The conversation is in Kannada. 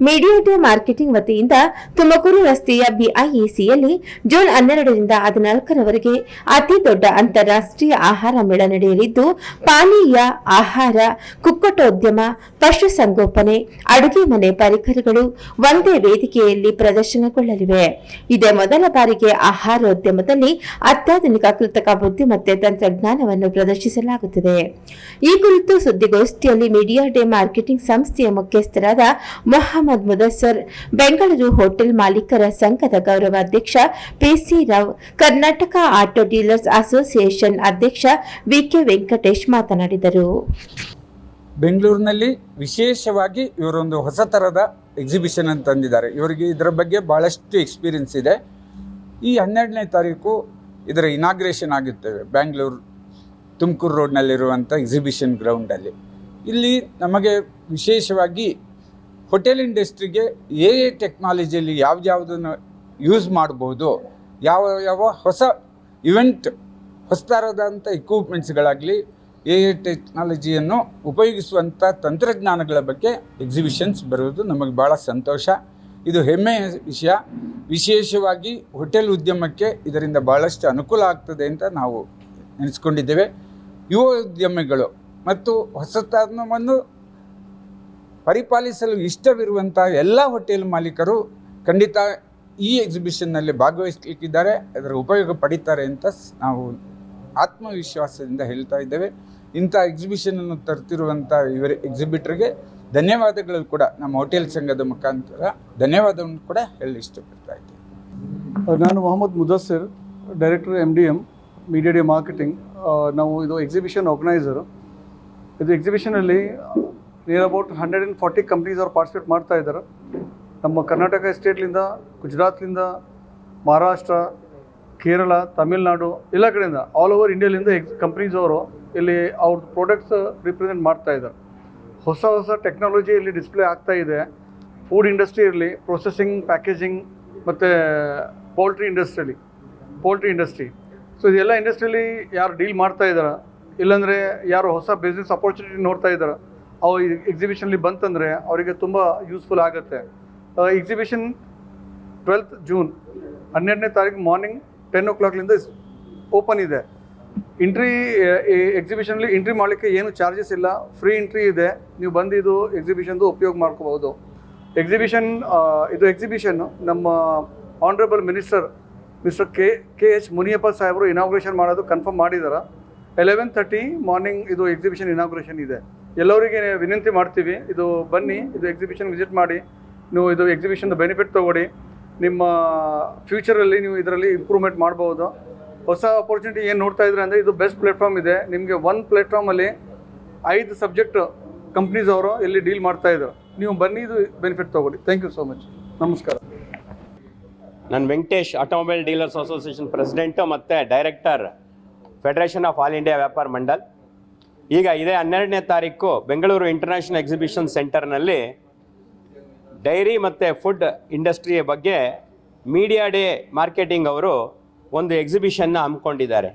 ಮೀಡಿಯಾ ಡೇ ಮಾರ್ಕೆಟಿಂಗ್ ವತಿಯಿಂದ ತುಮಕೂರು ರಸ್ತೆಯ ಬಿಐಇಸಿಯಲ್ಲಿ ಜೂನ್ ಹನ್ನೆರಡರಿಂದ ಹದಿನಾಲ್ಕರವರೆಗೆ ಅತಿ ದೊಡ್ಡ ಅಂತಾರಾಷ್ಟ್ರೀಯ ಆಹಾರ ಮೇಳ ನಡೆಯಲಿದ್ದು, ಪಾನೀಯ, ಆಹಾರ, ಕುಕ್ಕಟೋದ್ಯಮ, ಪಶುಸಂಗೋಪನೆ, ಅಡುಗೆ ಮನೆ ಪರಿಕರಗಳು ಒಂದೇ ವೇದಿಕೆಯಲ್ಲಿ ಪ್ರದರ್ಶನಗೊಳ್ಳಲಿವೆ. ಇದೇ ಮೊದಲ ಬಾರಿಗೆ ಆಹಾರೋದ್ಯಮದಲ್ಲಿ ಅತ್ಯಾಧುನಿಕ ಕೃತಕ ಬುದ್ಧಿಮತ್ತೆ ತಂತ್ರಜ್ಞಾನವನ್ನು ಪ್ರದರ್ಶಿಸಲಾಗುತ್ತದೆ. ಈ ಕುರಿತು ಸುದ್ದಿಗೋಷ್ಠಿಯಲ್ಲಿ ಮೀಡಿಯಾ ಡೇ ಮಾರ್ಕೆಟಿಂಗ್ ಸಂಸ್ಥೆಯ ಮುಖ್ಯಸ್ಥರಾದ ಮೊಹಮ್ಮದ್ ಮುದಸ್ಸರ್, ಬೆಂಗಳೂರು ಹೋಟೆಲ್ ಮಾಲೀಕರ ಸಂಘದ ಗೌರವಾಧ್ಯಕ್ಷ PC Rao, Karnataka auto dealers association ಅಧ್ಯಕ್ಷ ವಿಕೆ ವೆಂಕಟೇಶ್ ಮಾತನಾಡಿದರು. ಬೆಂಗಳೂರಿನಲ್ಲಿ ವಿಶೇಷವಾಗಿ ಇವರೊಂದು ಹೊಸ ಥರದ ಎಕ್ಸಿಬಿಷನ್ ಅಂತ ತಂದಿದ್ದಾರೆ. ಇವರಿಗೆ ಇದರ ಬಗ್ಗೆ ಭಾಳಷ್ಟು ಎಕ್ಸ್ಪೀರಿಯನ್ಸ್ ಇದೆ. ಈ ಹನ್ನೆರಡನೇ ತಾರೀಕು ಇದರ ಇನಾಗ್ರೇಷನ್ ಆಗುತ್ತೇವೆ ಬ್ಯಾಂಗ್ಳೂರು ತುಮಕೂರು ರೋಡ್ನಲ್ಲಿರುವಂಥ ಎಕ್ಸಿಬಿಷನ್ ಗ್ರೌಂಡಲ್ಲಿ ಇಲ್ಲಿ ನಮಗೆ ವಿಶೇಷವಾಗಿ ಹೋಟೆಲ್ ಇಂಡಸ್ಟ್ರಿಗೆ ಎ ಎ ಟೆಕ್ನಾಲಜಿಯಲ್ಲಿ ಯಾವ್ದ್ಯಾವುದನ್ನು ಯೂಸ್ ಮಾಡ್ಬೋದು, ಯಾವ ಯಾವ ಹೊಸ ಇವೆಂಟ್ ಹೊಸತರದಂಥ ಇಕ್ವಿಪ್ಮೆಂಟ್ಸ್ಗಳಾಗಲಿ ಎ ಎ ಟೆಕ್ನಾಲಜಿಯನ್ನು ಉಪಯೋಗಿಸುವಂಥ ತಂತ್ರಜ್ಞಾನಗಳ ಬಗ್ಗೆ ಎಕ್ಸಿಬಿಷನ್ಸ್ ಬರುವುದು ನಮಗೆ ಭಾಳ ಸಂತೋಷ. ಇದು ಹೆಮ್ಮೆಯ ವಿಷಯ. ವಿಶೇಷವಾಗಿ ಹೋಟೆಲ್ ಉದ್ಯಮಕ್ಕೆ ಇದರಿಂದ ಭಾಳಷ್ಟು ಅನುಕೂಲ ಆಗ್ತದೆ ಅಂತ ನಾವು ನೆನೆಸ್ಕೊಂಡಿದ್ದೇವೆ. ಯುವ ಉದ್ಯಮಿಗಳು ಮತ್ತು ಹೊಸತನವನ್ನು ಪರಿಪಾಲಿಸಲು ಇಷ್ಟವಿರುವಂಥ ಎಲ್ಲ ಹೋಟೆಲ್ ಮಾಲೀಕರು ಖಂಡಿತ ಈ ಎಕ್ಸಿಬಿಷನ್ನಲ್ಲಿ ಭಾಗವಹಿಸಲಿಕ್ಕಿದ್ದಾರೆ, ಅದರ ಉಪಯೋಗ ಪಡಿತಾರೆ ಅಂತ ನಾವು ಆತ್ಮವಿಶ್ವಾಸದಿಂದ ಹೇಳ್ತಾ ಇದ್ದೇವೆ. ಇಂಥ ಎಕ್ಸಿಬಿಷನನ್ನು ತರ್ತಿರುವಂಥ ಇವರ ಎಕ್ಸಿಬಿಟ್ರಿಗೆ ಧನ್ಯವಾದಗಳು ಕೂಡ. ನಮ್ಮ ಹೋಟೆಲ್ ಸಂಘದ ಮುಖಾಂತರ ಧನ್ಯವಾದವನ್ನು ಕೂಡ ಹೇಳಿ ಇಷ್ಟಪಡ್ತಾ ಇದ್ದೇವೆ ನಾನು Mohammed Mudassir director M D M media D marketing ನಾವು ಇದು ಎಕ್ಸಿಬಿಷನ್ ಆರ್ಗನೈಸರು ಇದು ಎಕ್ಸಿಬಿಷನಲ್ಲಿ near about hundred and forty companies ಅವ್ರು ಪಾರ್ಟಿಸಿಪೇಟ್ ಮಾಡ್ತಾ ಇದ್ದಾರೆ. ನಮ್ಮ ಕರ್ನಾಟಕ ಸ್ಟೇಟ್ಲಿಂದ, ಗುಜರಾತ್ಲಿಂದ, ಮಹಾರಾಷ್ಟ್ರ, ಕೇರಳ, ತಮಿಳ್ನಾಡು, ಎಲ್ಲ ಕಡೆಯಿಂದ ಆಲ್ ಓವರ್ ಇಂಡಿಯಾಲಿಂದ ಎಕ್ಸ್ ಕಂಪ್ನೀಸ್ ಅವರು ಇಲ್ಲಿ ಅವ್ರ ಪ್ರಾಡಕ್ಟ್ಸ್ ರಿಪ್ರೆಸೆಂಟ್ ಮಾಡ್ತಾ ಇದ್ದಾರೆ. ಹೊಸ ಹೊಸ ಟೆಕ್ನಾಲಜಿ ಇಲ್ಲಿ ಡಿಸ್ಪ್ಲೇ ಆಗ್ತಾ ಇದೆ. ಫುಡ್ ಇಂಡಸ್ಟ್ರಿ ಇರಲಿ ಪ್ರೊಸೆಸಿಂಗ್ ಪ್ಯಾಕೇಜಿಂಗ್ ಮತ್ತು ಪೋಲ್ಟ್ರಿ ಇಂಡಸ್ಟ್ರಿಯಲ್ಲಿ ಪೋಲ್ಟ್ರಿ ಇಂಡಸ್ಟ್ರಿ ಸೊ ಇದೆಲ್ಲ ಇಂಡಸ್ಟ್ರಿಯಲ್ಲಿ ಯಾರು ಡೀಲ್ ಮಾಡ್ತಾ ಇದ್ದಾರೆ? ಇಲ್ಲಾಂದರೆ ಯಾರು ಹೊಸ ಬಿಸ್ನೆಸ್ ಅಪರ್ಚುನಿಟಿ ನೋಡ್ತಾ ಇದ್ದಾರೆ? ಅವು ಎಕ್ಸಿಬಿಷನ್ಲಿ ಬಂತಂದರೆ ಅವರಿಗೆ ತುಂಬ ಯೂಸ್ಫುಲ್ ಆಗುತ್ತೆ. ಎಕ್ಸಿಬಿಷನ್ ಟ್ವೆಲ್ತ್ ಜೂನ್ ಹನ್ನೆರಡನೇ ತಾರೀಕು ಮಾರ್ನಿಂಗ್ ಟೆನ್ ಓ ಕ್ಲಾಕ್ಲಿಂದ ಓಪನ್ ಇದೆ. ಎಂಟ್ರಿ ಎಕ್ಸಿಬಿಷನಲ್ಲಿ ಎಂಟ್ರಿ ಮಾಡಲಿಕ್ಕೆ ಏನು ಚಾರ್ಜಸ್ ಇಲ್ಲ. ಫ್ರೀ ಎಂಟ್ರಿ ಇದೆ. ನೀವು ಬಂದು ಇದು ಎಕ್ಸಿಬಿಷನ್ದು ಉಪಯೋಗ ಮಾಡ್ಕೋಬಹುದು. ಎಕ್ಸಿಬಿಷನ್ ಇದು ಎಕ್ಸಿಬಿಷನ್ ನಮ್ಮ honourable minister mister K K H Muniyappa ಸಾಹೇಬರು ಇನಾಗ್ರೇಷನ್ ಮಾಡೋದು ಕನ್ಫರ್ಮ್ ಮಾಡಿದ್ದಾರೆ ಎಲೆವೆನ್ ತರ್ಟಿ ಮಾರ್ನಿಂಗ್ ಇದು ಎಕ್ಸಿಬಿಷನ್ ಇನಾಗ್ರೇಷನ್ ಇದೆ. ಎಲ್ಲರಿಗೆ ವಿನಂತಿ ಮಾಡ್ತೀವಿ. ಇದು ಬನ್ನಿ, ಇದು ಎಕ್ಸಿಬಿಷನ್ ವಿಸಿಟ್ ಮಾಡಿ, ನೀವು ಇದು ಎಕ್ಸಿಬಿಷನ್ ಬೆನಿಫಿಟ್ ತಗೊಳ್ಳಿ. ನಿಮ್ಮ ಫ್ಯೂಚರಲ್ಲಿ ನೀವು ಇದರಲ್ಲಿ ಇಂಪ್ರೂವ್ಮೆಂಟ್ ಮಾಡ್ಬೋದು. ಹೊಸ ಅಪರ್ಚುನಿಟಿ ಏನು ನೋಡ್ತಾ ಇದ್ರೆ ಅಂದರೆ ಇದು ಬೆಸ್ಟ್ ಪ್ಲಾಟ್ಫಾರ್ಮ್ ಇದೆ. ನಿಮಗೆ ಒಂದು ಪ್ಲ್ಯಾಟ್ಫಾರ್ಮಲ್ಲಿ ಐದು ಸಬ್ಜೆಕ್ಟ್ ಕಂಪ್ನೀಸ್ ಅವರು ಇಲ್ಲಿ ಡೀಲ್ ಮಾಡ್ತಾ ಇದ್ರು. ನೀವು ಬನ್ನಿ, ಇದು ಬೆನಿಫಿಟ್ ತಗೊಳ್ಳಿ. ಥ್ಯಾಂಕ್ ಯು ಸೋ ಮಚ್ ನಮಸ್ಕಾರ. ನಾನು Venkatesh automobile dealers association president ಮತ್ತು director federation of all India Vyapara Mandal ಈಗ ಇದೇ ಹನ್ನೆರಡನೇ ತಾರೀಕು ಬೆಂಗಳೂರು ಇಂಟರ್ನ್ಯಾಷನಲ್ ಎಕ್ಸಿಬಿಷನ್ ಸೆಂಟರ್ನಲ್ಲಿ ಡೈರಿ ಮತ್ತು ಫುಡ್ ಇಂಡಸ್ಟ್ರಿಯ ಬಗ್ಗೆ ಮೀಡಿಯಾ ಡೇ ಮಾರ್ಕೆಟಿಂಗ್ ಅವರು ಒಂದು ಎಕ್ಸಿಬಿಷನ್ನ ಹಮ್ಮಿಕೊಂಡಿದ್ದಾರೆ.